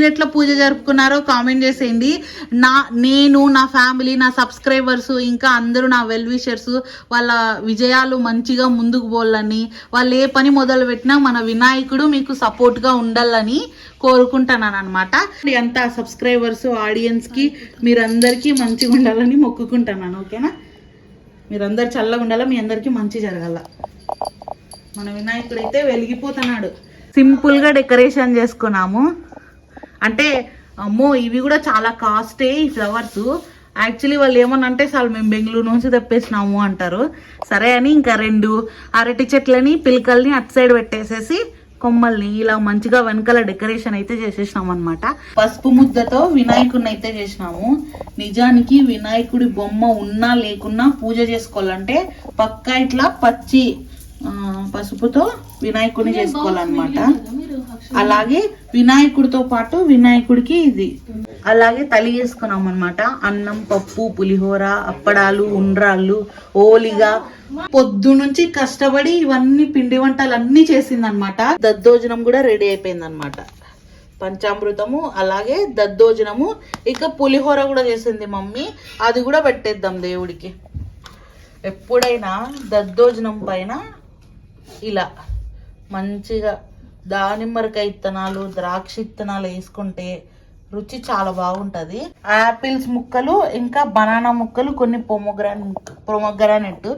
మీరు ఎట్లా పూజ జరుపుకున్నారో కామెంట్ చేసేయండి. నా నేను నా ఫ్యామిలీ నా సబ్స్క్రైబర్స్ ఇంకా అందరూ నా వెల్ విషర్స్ వాళ్ళ విజయాలు మంచిగా ముందుకు పోవాలని వాళ్ళు ఏ పని మొదలు పెట్టినా మన వినాయకుడు మీకు సపోర్ట్గా ఉండాలని కోరుకుంటున్నాను అనమాట అంతా సబ్స్క్రైబర్స్ ఆడియన్స్కి మీరందరికీ మంచిగా ఉండాలని మొక్కుకుంటున్నాను ఓకేనా? మీరందరు చల్లగా ఉండాలా మీ అందరికీ మంచి జరగాల. మన వినాయకుడు అయితే వెలిగిపోతున్నాడు. సింపుల్గా డెకరేషన్ చేసుకున్నాము. అంటే అమ్మో ఇవి కూడా చాలా కాస్టే ఈ ఫ్లవర్స్. యాక్చువల్లీ వాళ్ళు ఏమన్నా అంటే చాలు మేము బెంగళూరు నుంచి తెప్పేసినాము అంటారు. సరే అని ఇంకా రెండు అరటి చెట్లని పిలకల్ని అటు సైడ్ పెట్టేసేసి కొమ్మల్ని ఇలా మంచిగా వెనకాల డెకరేషన్ అయితే చేసేసినాం అనమాట పసుపు ముద్దతో వినాయకుడిని అయితే చేసినాము. నిజానికి వినాయకుడి బొమ్మ ఉన్నా లేకున్నా పూజ చేసుకోవాలంటే పక్కా ఇట్లా పచ్చి పసుపుతో వినాయకుడిని చేసుకోవాలన్నమాట. అలాగే వినాయకుడితో పాటు వినాయకుడికి ఇది. అలాగే తలి చేసుకున్నాం అనమాట అన్నం పప్పు పులిహోర అప్పడాలు ఉండ్రాళ్ళు ఓలిగా. పొద్దు నుంచి కష్టపడి ఇవన్నీ పిండి వంటలు అన్ని చేసిందనమాట దద్దోజనం కూడా రెడీ అయిపోయింది అనమాట పంచామృతము అలాగే దద్దోజనము ఇక పులిహోర కూడా చేసింది మమ్మీ. అది కూడా పెట్టేద్దాం దేవుడికి. ఎప్పుడైనా దద్దోజనం పైన ఇలా మంచిగా దానిమ్మరకాయ ఇత్తనాలు ద్రాక్ష ఇత్తనాలు వేసుకుంటే రుచి చాలా బాగుంటుంది. ఆపిల్స్ ముక్కలు ఇంకా బనానా ముక్కలు కొన్ని పొమోగ్రాన్ పొమోగ్రానెట్.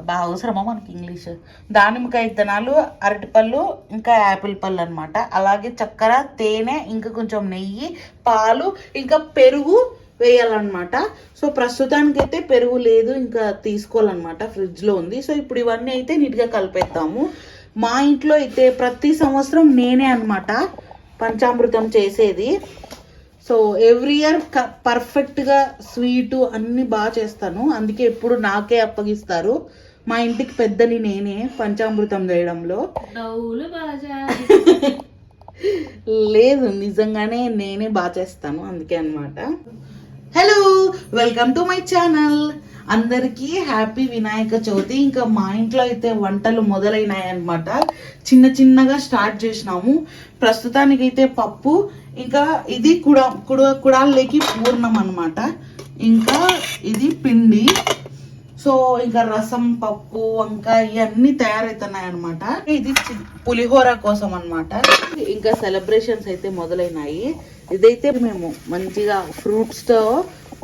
బాగా అవసరమా మనకి ఇంగ్లీష్? దానిమ్మకాయ ఇత్తనాలు అరటిపళ్ళు ఇంకా యాపిల్ పళ్ళు అనమాట అలాగే చక్కెర తేనె ఇంకా కొంచెం నెయ్యి పాలు ఇంకా పెరుగు వేయాలన్నమాట. సో ప్రస్తుతానికి అయితే పెరుగు లేదు ఇంకా తీసుకోవాలన్నమాట ఫ్రిడ్జ్లో ఉంది. సో ఇప్పుడు ఇవన్నీ అయితే నీట్గా కలిపేద్దాము. మా ఇంట్లో అయితే ప్రతి సంవత్సరం నేనే అన్నమాట పంచామృతం చేసేది. సో ఎవ్రీ ఇయర్ పర్ఫెక్ట్గా స్వీటు అన్ని బాగా చేస్తాను. అందుకే ఎప్పుడు నాకే అప్పగిస్తారు. మా ఇంటికి పెద్దని నేనే పంచామృతం చేయడంలో లేదు నిజంగానే నేనే బాగా చేస్తాను. అందుకే అన్నమాట. Hello welcome to my channel అందరికీ హ్యాపీ వినాయక చవితి. ఇంకా మా ఇంట్లో అయితే వంటలు మొదలైనాయన్నమాట చిన్న చిన్నగా స్టార్ట్ చేసినాము. ప్రస్తుతానికైతే పప్పు ఇంకా ఇది కుడ కుడ కుడాల్లోకి పూర్ణం అనమాట ఇంకా ఇది పిండి. సో ఇంకా రసం పప్పు వంకాయ ఇవన్నీ తయారవుతున్నాయి అనమాట ఇది పులిహోర కోసం అన్నమాట. ఇంకా సెలబ్రేషన్స్ అయితే మొదలైనాయి. ఇదైతే మేము మంచిగా ఫ్రూట్స్తో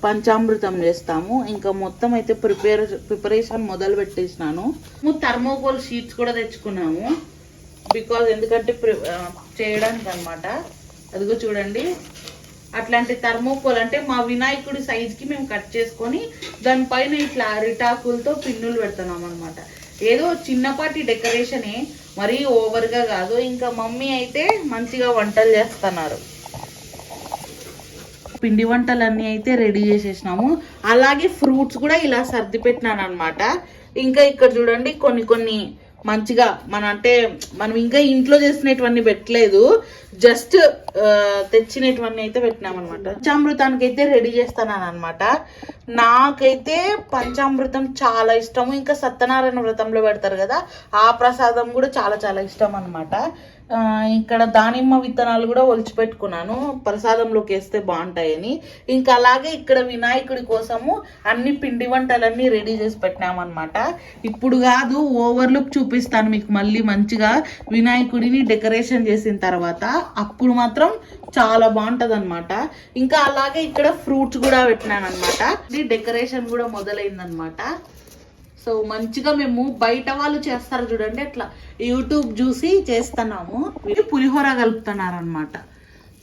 పంచామృతం చేస్తాము. ఇంకా మొత్తం అయితే ప్రిపేర్ ప్రిపరేషన్ మొదలు పెట్టేసినాను. థర్మోకోల్ షీట్స్ కూడా తెచ్చుకున్నాము. బికాజ్ ఎందుకంటే చేయడానికి అనమాట అదిగో చూడండి. అట్లాంటి థర్మోకోల్ అంటే మా వినాయకుడి సైజ్కి మేము కట్ చేసుకొని దానిపైన ఇట్లా అరిటాకులతో పిన్నులు పెడుతున్నాం అనమాట ఏదో చిన్నపాటి డెకరేషనే మరీ ఓవర్గా కాదు. ఇంకా మమ్మీ అయితే మంచిగా వంటలు చేస్తున్నారు. పిండి వంటలన్నీ అయితే రెడీ చేసేసినాము. అలాగే ఫ్రూట్స్ కూడా ఇలా సర్ది పెట్టినాను అనమాట ఇంకా ఇక్కడ చూడండి కొన్ని కొన్ని మంచిగా మన అంటే మనం ఇంకా ఇంట్లో చేసినటువంటి పెట్టలేదు. జస్ట్ తెచ్చినటువంటి అయితే పెట్టినామన్నమాట. పంచామృతానికి అయితే రెడీ చేస్తానని అనమాట నాకైతే పంచామృతం చాలా ఇష్టము. ఇంకా సత్యనారాయణ వ్రతంలో పెడతారు కదా ఆ ప్రసాదం కూడా చాలా చాలా ఇష్టం అనమాట ఇక్కడ దానిమ్మ విత్తనాలు కూడా ఒలిచిపెట్టుకున్నాను ప్రసాదంలోకి వేస్తే బాగుంటాయని. ఇంకా అలాగే ఇక్కడ వినాయకుడి కోసము అన్ని పిండి వంటలన్నీ రెడీ చేసి పెట్టినామన్నమాట. ఇప్పుడు కాదు ఓవర్లుక్ చూపిస్తాను మీకు మళ్ళీ మంచిగా. వినాయకుడిని డెకరేషన్ చేసిన తర్వాత అప్పుడు మాత్రం చాలా బాగుంటది అనమాట ఇంకా అలాగే ఇక్కడ ఫ్రూట్స్ కూడా పెట్టినాను అనమాట డెకరేషన్ కూడా మొదలైందనమాట సో మంచిగా మేము బయట వాళ్ళు చేస్తారు చూడండి అట్లా యూట్యూబ్ చూసి చేస్తున్నాము. ఇది పులిహోర కలుపుతున్నారు అనమాట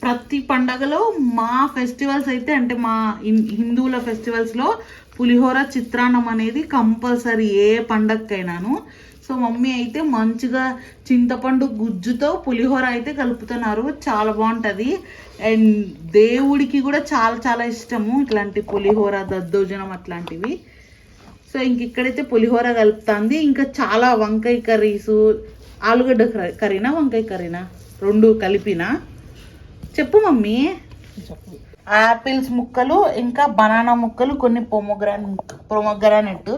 ప్రతి పండగలో మా ఫెస్టివల్స్ అయితే అంటే మా హిందువుల ఫెస్టివల్స్లో పులిహోర చిత్రాన్నం అనేది కంపల్సరీ ఏ పండగకైనాను సో మమ్మీ అయితే మంచిగా చింతపండు గుజ్జుతో పులిహోర అయితే కలుపుతున్నారు. చాలా బాగుంటది. అండ్ దేవుడికి కూడా చాలా చాలా ఇష్టము ఇట్లాంటి పులిహోర దద్దోజనం అట్లాంటివి. సో ఇంక ఇక్కడైతే పులిహోర కలుపుతుంది. ఇంకా చాలా వంకాయ కర్రీస్ ఆలుగడ్డ కర్రీ- కర్రీనా వంకాయ కర్రీనా? రెండు కలిపినా? చెప్పు మమ్మీ. ఆపిల్స్ ముక్కలు ఇంకా బనానా ముక్కలు కొన్ని పొమోగ్రాన్ పొమోగ్రానెట్.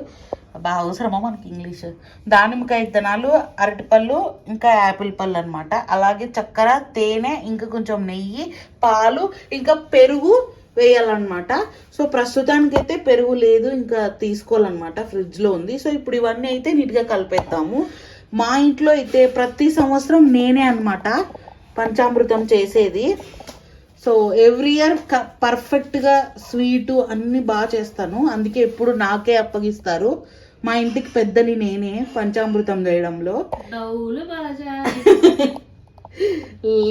బాగా అవసరమా మనకి ఇంగ్లీష్? దానిమ్మకాయ ఇత్తనాలు అరటిపళ్ళు ఇంకా యాపిల్ పళ్ళు అనమాట అలాగే చక్కెర తేనె ఇంకా కొంచెం నెయ్యి పాలు ఇంకా పెరుగు వేయాలన్నమాట. సో ప్రస్తుతానికి అయితే పెరుగు లేదు ఇంకా తీసుకోవాలన్నమాట ఫ్రిడ్జ్లో ఉంది. సో ఇప్పుడు ఇవన్నీ అయితే నీట్గా కలిపేద్దాము. మా ఇంట్లో అయితే ప్రతి సంవత్సరం నేనే అనమాట పంచామృతం చేసేది. సో ఎవ్రీ ఇయర్ క పర్ఫెక్ట్గా స్వీటు అన్నీ బాగా చేస్తాను. అందుకే ఎప్పుడు నాకే అప్పగిస్తారు. మా ఇంటికి పెద్దని నేనే పంచామృతం చేయడంలో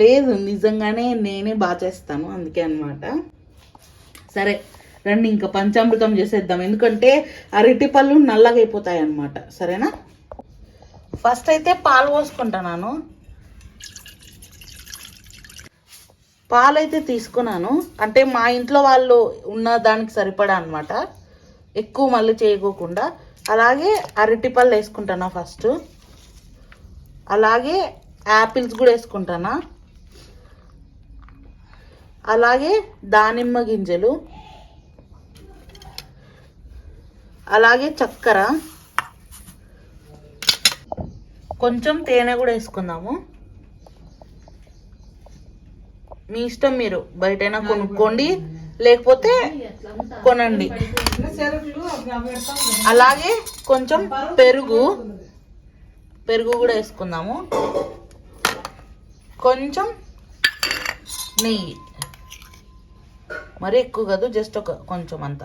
లేదు నిజంగానే నేనే బాగా చేస్తాను అందుకే అన్నమాట. సరే రండి ఇంకా పంచామృతం చేసేద్దాం. ఎందుకంటే అరటి పళ్ళు నల్లగా అయిపోతాయి అన్నమాట. సరేనా? ఫస్ట్ అయితే పాలు పోసుకుంటున్నాను పాలు అయితే తీసుకున్నాను. అంటే మా ఇంట్లో వాళ్ళు ఉన్న దానికి సరిపడా అన్నమాట. ఎక్కువ మళ్ళీ చేయకోకుండా. అలాగే అరటిపళ్ళు వేసుకుంటానా ఫస్ట్. అలాగే యాపిల్స్ కూడా వేసుకుంటానా. అలాగే దానిమ్మ గింజలు. అలాగే చక్కెర. కొంచెం తేనె కూడా వేసుకుందాము. మీ ఇష్టం మీరు బయటైనా కొనుక్కోండి. లేకపోతే కొనండి. అలాగే కొంచెం పెరుగు. పెరుగు కూడా వేసుకుందాము. కొంచెం నెయ్యి. మరి ఎక్కువ కాదు జస్ట్ ఒక కొంచెం అంత.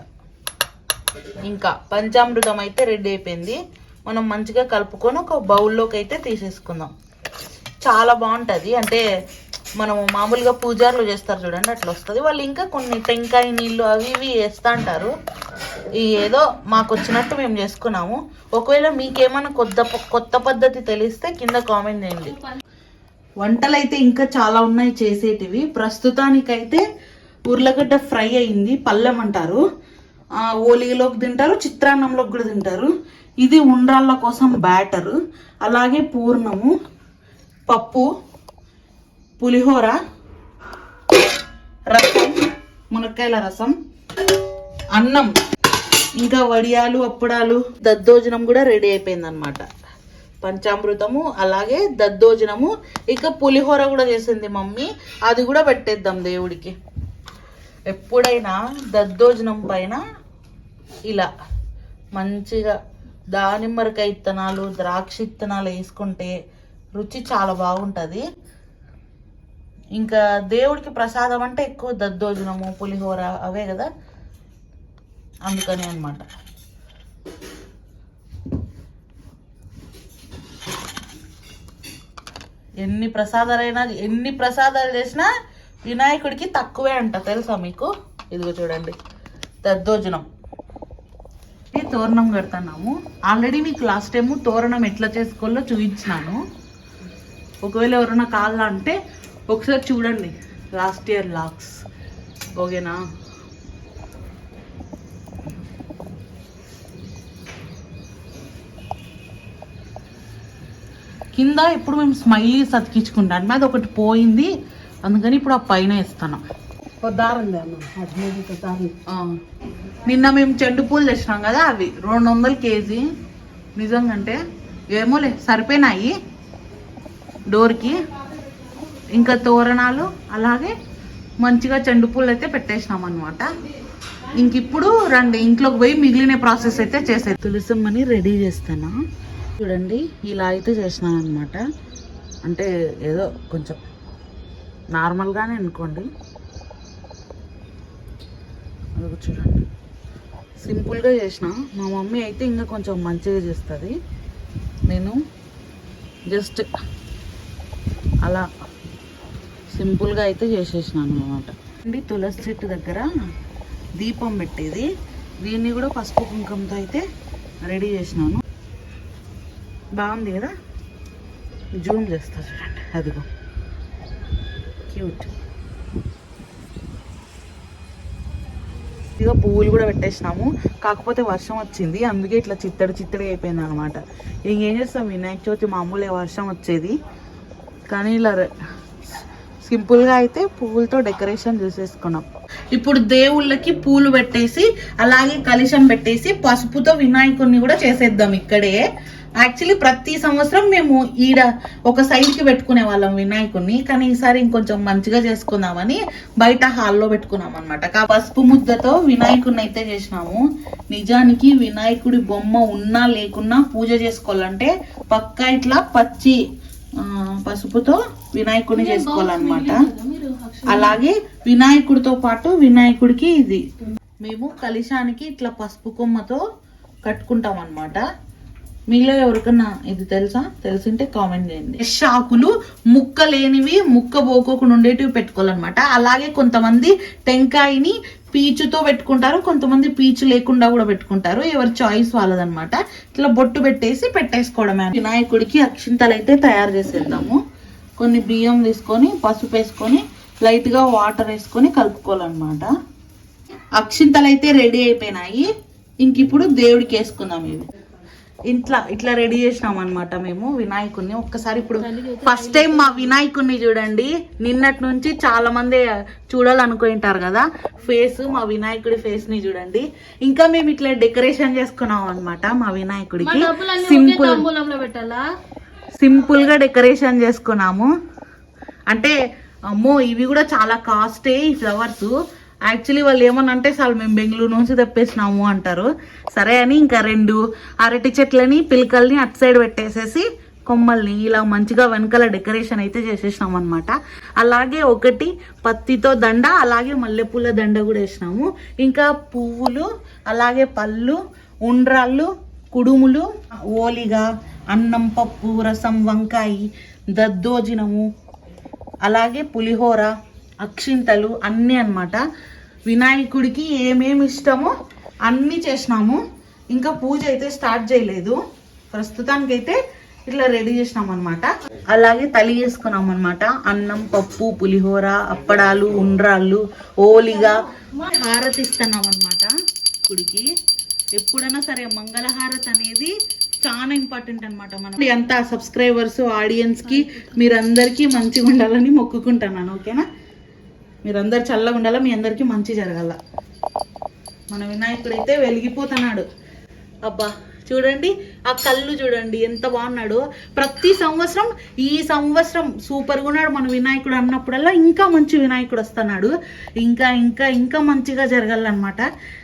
ఇంకా పంచామృతం అయితే రెడీ అయిపోయింది. మనం మంచిగా కలుపుకొని ఒక బౌల్లోకి అయితే తీసేసుకుందాం. చాలా బాగుంటుంది. అంటే మనము మామూలుగా పూజార్లు చేస్తారు చూడండి అట్లా వస్తుంది. వాళ్ళు ఇంకా కొన్ని టెంకాయ నీళ్ళు అవి ఇవి వేస్తూ అంటారు. ఈ ఏదో మాకు వచ్చినట్టు మేము చేసుకున్నాము. ఒకవేళ మీకేమైనా కొత్త కొత్త పద్ధతి తెలిస్తే కింద కామెంట్ చేయండి. వంటలు అయితే ఇంకా చాలా ఉన్నాయి చేసేటివి. ప్రస్తుతానికైతే ఉర్లగడ్డ ఫ్రై అయింది పల్లెం అంటారు. ఆ, ఓలిగలోకి తింటారు చిత్రాన్నంలోకి కూడా తింటారు. ఇది ఉండ్రాళ్ళ కోసం బ్యాటరు. అలాగే పూర్ణము పప్పు పులిహోర రసం మునక్కాయల రసం అన్నం ఇంకా వడియాలు అప్పడాలు దద్దోజనం కూడా రెడీ అయిపోయిందనమాట పంచామృతము అలాగే దద్దోజనము ఇక పులిహోర కూడా చేసింది మమ్మీ. అది కూడా పెట్టేద్దాం దేవుడికి. ఎప్పుడైనా దద్దోజనం పైన ఇలా మంచిగా దానిమ్మరకాయ ఇత్తనాలు ద్రాక్ష ఇత్తనాలు వేసుకుంటే రుచి చాలా బాగుంటుంది. ఇంకా దేవుడికి ప్రసాదం అంటే ఎక్కువ దద్దోజనము పులిహోర అవే కదా? అందుకని అనమాట ఎన్ని ప్రసాదాలైనా ఎన్ని ప్రసాదాలు చేసినా వినాయకుడికి తక్కువే అంట తెలుసా మీకు? ఇదిగో చూడండి. దద్దోజనం. ఈ తోరణం కడుతున్నాము. ఆల్రెడీ మీకు లాస్ట్ టైము తోరణం ఎట్లా చేసుకోవాలో చూపించినాను. ఒకవేళ ఎవరైనా కాళ్ళ అంటే ఒకసారి చూడండి. లాస్ట్ ఇయర్ లాక్స్ ఓకేనా? కింద ఇప్పుడు మేము స్మైలీ సతికించుకుంటాం అది ఒకటి పోయింది. అందుకని ఇప్పుడు ఆ పైన ఇస్తాను. నిన్న మేము చెండు పూలు తెచ్చినాం కదా అవి. రెండు వందలు కేజీ. నిజంగా అంటే ఏమోలే సరిపోయినాయి. డోర్కి ఇంకా తోరణాలు అలాగే మంచిగా చెండు పూలు అయితే పెట్టేసినాం అనమాట ఇంక ఇప్పుడు రండి ఇంట్లోకి పోయి మిగిలిన ప్రాసెస్ అయితే చేసే తులసమ్మని రెడీ చేస్తాను? చూడండి ఇలా అయితే చేసినాను అనమాట అంటే ఏదో కొంచెం నార్మల్గానే అనుకోండి. అదొక చూడండి. సింపుల్గా చేసిన. మా మమ్మీ అయితే ఇంకా కొంచెం మంచిగా చేస్తుంది. నేను జస్ట్ అలా సింపుల్గా అయితే చేసేసినాను అనమాట అండి తులసి చెట్టు దగ్గర దీపం పెట్టేది. దీన్ని కూడా పసుపు కుంకుమతో అయితే రెడీ చేసినాను. బాగుంది కదా? జూమ్ చేస్తా చూడండి అదిగో. క్యూట్. ఇదిగో పువ్వులు కూడా పెట్టేసినాము. కాకపోతే వర్షం వచ్చింది అందుకే ఇట్లా చిత్తడి చిత్తడి అయిపోయింది అనమాట ఇంకేం చేస్తాం వినాయక చవితి మామూలే వర్షం వచ్చేది. కానీ ఇలా సింపుల్గా సింపుల్గా అయితే పువ్వులతో డెకరేషన్ చేసేసుకున్నాం. ఇప్పుడు దేవుళ్ళకి పూలు పెట్టేసి అలాగే కలుషం పెట్టేసి పసుపుతో వినాయకుడిని కూడా చేసేద్దాం ఇక్కడే. యాక్చువల్లీ ప్రతి సంవత్సరం మేము ఈడ ఒక సైడ్కి పెట్టుకునే వాళ్ళం వినాయకుడిని కానీ ఈసారి ఇంకొంచెం మంచిగా చేసుకుందామని బయట హాల్లో పెట్టుకున్నాం అనమాట పసుపు ముద్దతో వినాయకుడిని అయితే చేసినాము. నిజానికి వినాయకుడి బొమ్మ ఉన్నా లేకున్నా పూజ చేసుకోవాలంటే పక్కా ఇట్లా పచ్చి పసుపుతో వినాయకుడిని చేసుకోవాలన్నమాట. అలాగే వినాయకుడితో పాటు వినాయకుడికి ఇది. మేము కలిశానికి ఇట్లా పసుపు కొమ్మతో కట్టుకుంటాం అన్నమాట మీలో ఎవరికన్నా ఇది తెలుసా? తెలిసింటే కామెంట్ చేయండి. ఫ్రెష్ ఆకులు ముక్క లేనివి ముక్క పోకోకుండా ఉండేటివి పెట్టుకోవాలన్నమాట. అలాగే కొంతమంది టెంకాయని పీచుతో పెట్టుకుంటారు కొంతమంది పీచు లేకుండా కూడా పెట్టుకుంటారు. ఎవరి చాయిస్ వాళ్ళదనమాట ఇట్లా బొట్టు పెట్టేసి పెట్టేసుకోవడమే. వినాయకుడికి అక్షింతలు అయితే తయారు చేసేద్దాము. కొన్ని బియ్యం తీసుకొని పసుపు వేసుకొని లైట్గా వాటర్ వేసుకొని కలుపుకోవాలన్నమాట. అక్షింతలు అయితే రెడీ అయిపోయినాయి. ఇంక ఇప్పుడు దేవుడికి వేసుకుందాం ఇవి. ఇంట్లో ఇట్లా రెడీ చేసినాం అనమాట మేము వినాయకుడిని ఒక్కసారి ఇప్పుడు ఫస్ట్ టైం మా వినాయకుడిని చూడండి. నిన్నటి నుంచి చాలా మంది చూడాలనుకుంటారు కదా. ఫేస్ మా వినాయకుడి ఫేస్ని చూడండి. ఇంకా మేము ఇట్లా డెకరేషన్ చేసుకున్నాం అన్నమాట మా వినాయకుడికి సింపుల్ సింపుల్గా డెకరేషన్ చేసుకున్నాము. అంటే అమ్మో ఇవి కూడా చాలా కాస్టే ఈ ఫ్లవర్స్ యాక్చువల్లీ వాళ్ళు ఏమన్నా అంటే చాలు మేము బెంగళూరు నుంచి తెప్పేసినాము అంటారు. సరే అని ఇంకా రెండు అరటి చెట్లని పిలకల్ని అటు సైడ్ పెట్టేసేసి కొమ్మల్ని ఇలా మంచిగా వెనకాల డెకరేషన్ అయితే చేసేసినాం అనమాట అలాగే ఒకటి పత్తితో దండ అలాగే మల్లెపూల దండ కూడా వేసినాము. ఇంకా పువ్వులు అలాగే పళ్ళు ఉండ్రాళ్ళు కుడుములు ఓలిగా అన్నం పప్పు రసం వంకాయ దద్దోజనము అలాగే పులిహోర అక్షింతలు అన్నీ అనమాట వినాయకుడికి ఏమేమి ఇష్టమో అన్నీ చేసినాము. ఇంకా పూజ అయితే స్టార్ట్ చేయలేదు. ప్రస్తుతానికైతే ఇట్లా రెడీ చేసినాం అనమాట అలాగే తలి చేసుకున్నాం అనమాట అన్నం పప్పు పులిహోర అప్పడాలు ఉండ్రాళ్ళు ఓలిగా. హారతి ఇస్తున్నాం అనమాట గుడికి. ఎప్పుడైనా సరే మంగళహారతి అనేది చాలా ఇంపార్టెంట్ అనమాట మనం అంతా సబ్స్క్రైబర్స్ ఆడియన్స్కి మీరందరికీ మంచిగా ఉండాలని మొక్కుకుంటున్నాను ఓకేనా? మీరందరు చల్లగా ఉండాలా? మీ అందరికీ మంచి జరగాల. మన వినాయకుడు అయితే వెలిగిపోతున్నాడు. అబ్బా చూడండి ఆ కళ్ళు చూడండి ఎంత బాగున్నాడు. ప్రతి సంవత్సరం ఈ సంవత్సరం సూపర్గా ఉన్నాడు మన వినాయకుడు అన్నప్పుడల్లా. ఇంకా మంచి వినాయకుడు వస్తున్నాడు. ఇంకా ఇంకా ఇంకా మంచిగా జరగాలన్నమాట.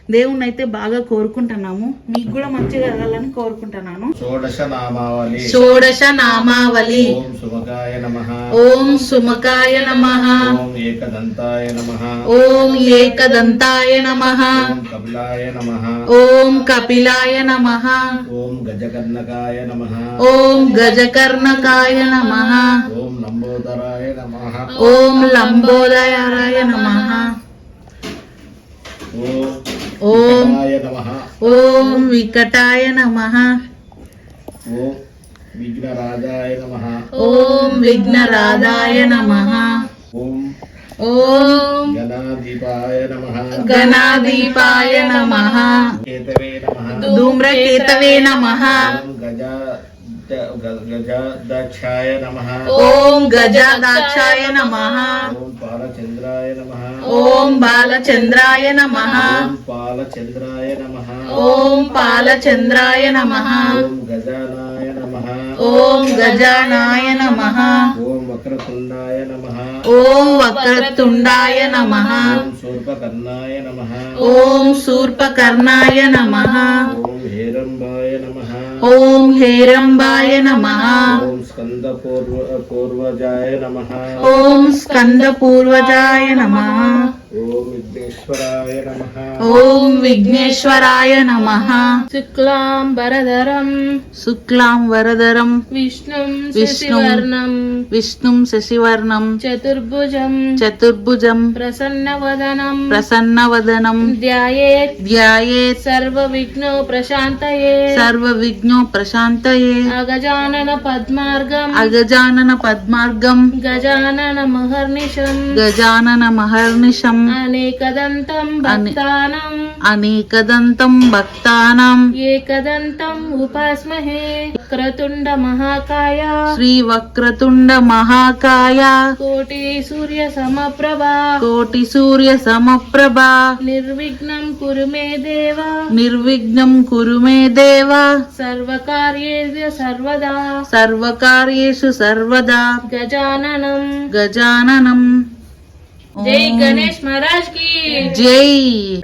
దేవుణ్ణి అయితే బాగా కోరుకుంటున్నాము మీకు కూడా మంచిగా జరగాలని కోరుకుంటున్నాను షోడశ నామావళి షోడశ నామావళి ఓం సుమకాయ నమ ఓం సుమకాయ నమ ఓం ఏకదంతాయ నమ ఓం ఏకదంతాయ నమ ఓం కపిలాయ నమ ఓం కపిలాయ నమ ఓం గజకర్ణకాయ నమ ఓం గజకర్ణకాయ నమ ఓం లంబోదరాయ నమ ఓం లంబోదయాయ నమ ఓం ఓం వికటాయ నమ ఓం వికటాయ నమ ఓం విఘ్నరాజాయ నమ ఓం విఘ్నరాధాయ నమ ఓం ఓం గణాధిపాయ నమ గణాదీపాయ నమ కేతవే నమ ధూమ్రకేతవే నమ ఓం గజ గజాధ్యక్షాయ నమ ఓం గజాదాక్షాయ నమ ఓం పాలచంద్రాయ నమ బాలచంద్రాయ నమ ఓం పాలచంద్రాయ నమ ఓం గజానాయ నమ ఓం గజానాయ నమ ఓం వక్రతుండాయ నమ ఓం వక్రతుండాయ నమ శూర్పకర్ణాయ నమ ఓం శూర్పకర్ణాయ నమ ఓం హేరంబాయ నమ ఓం హేరంబాయ నమ ఓం స్కంద పూర్వ పూర్వజాయ నమ. ఓం స్కంద ॐ विघ्नेश्वराय नमः। शुक्लां वरदरं। शुक्लां वरदरं। विष्णुं शशिवर्णं। विष्णुं शशिवर्णं। चतुर्भुजं। चतुर्भुजं। प्रसन्नवदनं। प्रसन्नवदनं। ध्यायेत्। ध्यायेत्। सर्वविघ्नो प्रशान्तये। सर्वविघ्नो प्रशान्तये। अगजानन पद्मार्गम्। अगजानन पद्मार्गं गजानन महर्निशं गजानन महर्निशम्। అనేకదంతం అనే- భక్తానం. అనేకదంతం భక్తానాం. ఏకదంతం ఉపాస్మహే. క్రతుండ మహాకాయ. శ్రీ వక్రతుండ మహాకాయ. కోటి సూర్య సమప్రభా. కోటి సూర్య సమప్రభ. నిర్విఘ్నం కురు మే దేవ. నిర్విఘ్నం కురు మే దేవ. సర్వకార్యేభ్య సర్వదా. సర్వకార్యేషు సర్వదా. గజాననం. గజాననం. జై గణేష్ మహారాజ్కి. జై.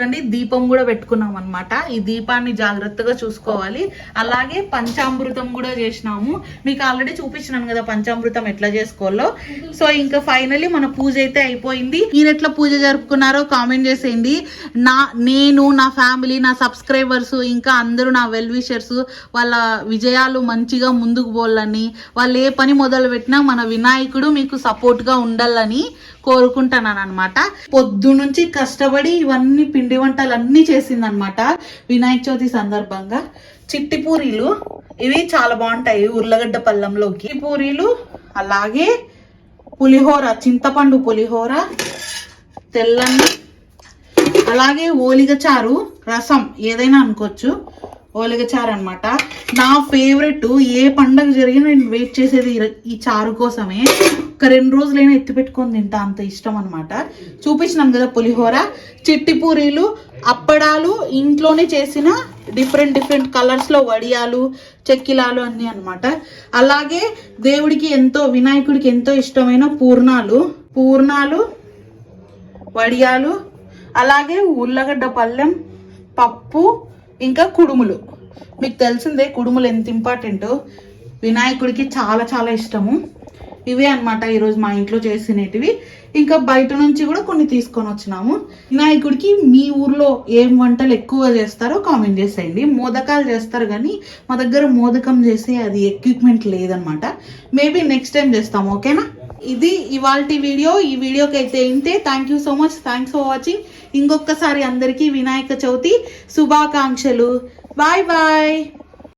అండి దీపం కూడా పెట్టుకున్నాం అన్నమాట. ఈ దీపాన్ని జాగ్రత్తగా చూసుకోవాలి. అలాగే పంచామృతం కూడా చేసినాము. మీకు ఆల్రెడీ చూపించినాను కదా పంచామృతం ఎట్లా చేసుకోవాలో. సో ఇంకా ఫైనల్లీ మన పూజ అయితే అయిపోయింది. మీరు ఎట్లా పూజ జరుపుకున్నారో కామెంట్ చేసేయండి. నా నేను నా ఫ్యామిలీ నా సబ్స్క్రైబర్స్ ఇంకా అందరూ నా వెల్ విషర్స్ వాళ్ళ విజయాలు మంచిగా ముందుకు పోవాలని వాళ్ళు ఏ పని మొదలు పెట్టినా మన వినాయకుడు మీకు సపోర్ట్గా ఉండాలని కోరుకుంటున్నాను అనమాట పొద్దు నుంచి కష్టపడి ఇవన్నీ పిండి వంటలు అన్నీ చేసింది అనమాట వినాయక చవితి సందర్భంగా. చిట్టి పూరీలు ఇవి చాలా బాగుంటాయి ఉర్లగడ్డ పళ్ళంలోకి. పూరీలు అలాగే పులిహోర చింతపండు పులిహోర తెల్లని అలాగే ఓలిగ చారు రసం ఏదైనా అనుకోవచ్చు. ఓలిగ చారు అనమాట నా ఫేవరెట్ ఏ పండగ జరిగినా నేను వెయిట్ చేసేది ఈ చారు కోసమే. ఒక రెండు రోజులైనా ఎత్తి పెట్టుకొని తింటా అంత ఇష్టం అనమాట చూపించినాం కదా పులిహోర చిట్టి పూరీలు అప్పడాలు ఇంట్లోనే చేసిన డిఫరెంట్ డిఫరెంట్ కలర్స్లో వడియాలు చెక్కిలాలు అన్నీ అనమాట అలాగే దేవుడికి ఎంతో వినాయకుడికి ఎంతో ఇష్టమైన పూర్ణాలు పూర్ణాలు వడియాలు అలాగే ఉల్లగడ్డ పళ్ళెం పప్పు ఇంకా కుడుములు. మీకు తెలిసిందే కుడుములు ఎంత ఇంపార్టెంటో వినాయకుడికి చాలా చాలా ఇష్టము. ఇవే అనమాట ఈరోజు మా ఇంట్లో చేసినటివి. ఇంకా బయట నుంచి కూడా కొన్ని తీసుకొని వచ్చినాము. వినాయకుడికి మీ ఊర్లో ఏం వంటలు ఎక్కువ చేస్తారో కామెంట్ చేసేయండి. మోదకాలు చేస్తారు కానీ మా దగ్గర మోదకం చేసే అది ఎక్విప్మెంట్ లేదనమాట మేబీ నెక్స్ట్ టైం చేస్తాం ఓకేనా ఇది ఇవాళ వీడియో. ఈ వీడియోకి అయితే ఇంతే. Thank you so much thanks for watching ఇంకొకసారి అందరికీ వినాయక చవితి శుభాకాంక్షలు. Bye bye